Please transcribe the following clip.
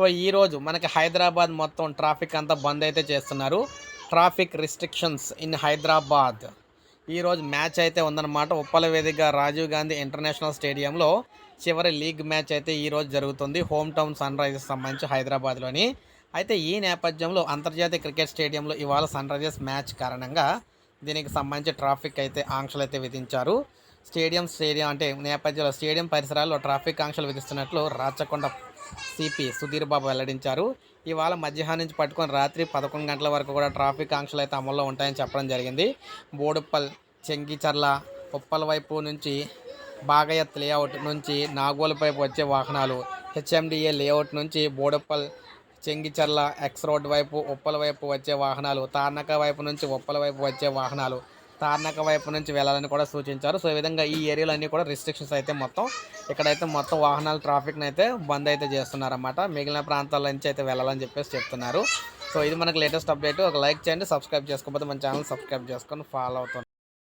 So ఈరోజు మనకి హైదరాబాద్ మొత్తం ట్రాఫిక్ అంతా బంద్ అయితే చేస్తున్నారు. Traffic restrictions in Hyderabad. ఈరోజు మ్యాచ్ అయితే ఉందన్నమాట. ఉప్పల వేదిక రాజీవ్ గాంధీ ఇంటర్నేషనల్ స్టేడియంలో చివరి లీగ్ మ్యాచ్ అయితే ఈరోజు జరుగుతుంది. హోమ్ టౌన్ సన్ రైజర్స్ సంబంధించి హైదరాబాద్లోని. అయితే ఈ నేపథ్యంలో అంతర్జాతీయ క్రికెట్ స్టేడియంలో ఇవాళ సన్ రైజర్స్ మ్యాచ్ కారణంగా దీనికి సంబంధించి ట్రాఫిక్ అయితే ఆంక్షలు అయితే విధించారు. స్టేడియం స్టేడియం అంటే నేపథ్యంలో స్టేడియం పరిసరాల్లో ట్రాఫిక్ ఆంక్షలు విధిస్తున్నట్లు రాచకొండ సిపి సుధీర్ బాబు వెల్లడించారు. ఇవాళ మధ్యాహ్నం నుంచి పట్టుకొని రాత్రి పదకొండు గంటల వరకు కూడా ట్రాఫిక్ ఆంక్షలు అయితే అమల్లో ఉంటాయని చెప్పడం జరిగింది. బోడుప్పల్ చెంగిచర్ల ఉప్పల్ వైపు నుంచి బాగయత్ లేఅవుట్ నుంచి నాగోల్ వైపు వచ్చే వాహనాలు హెచ్ఎండిఏ లేఅవుట్ నుంచి బోడుప్పల్ చెంగిచర్ల ఎక్స్ రోడ్ వైపు ఉప్పల వైపు వచ్చే వాహనాలు తార్నక వైపు నుంచి ఉప్పల వైపు వచ్చే వాహనాలు తార్నక వైపు నుంచి వెళ్ళాలని కూడా సూచించారు. సో ఈ విధంగా ఈ ఏరియాలో అన్నీ కూడా రిస్ట్రిక్షన్స్ అయితే మొత్తం ఇక్కడైతే మొత్తం వాహనాల ట్రాఫిక్ని అయితే బంద్ అయితే చేస్తున్నారన్నమాట. మిగిలిన ప్రాంతాల నుంచి అయితే వెళ్ళాలని చెప్పేసి చెప్తున్నారు. సో ఇది మనకు లేటెస్ట్ అప్డేట్ ఒక లైక్ చేయండి సబ్స్క్రైబ్ చేసుకోకపోతే మన ఛానల్ సబ్స్క్రైబ్ చేసుకొని ఫాలో అవుతుంది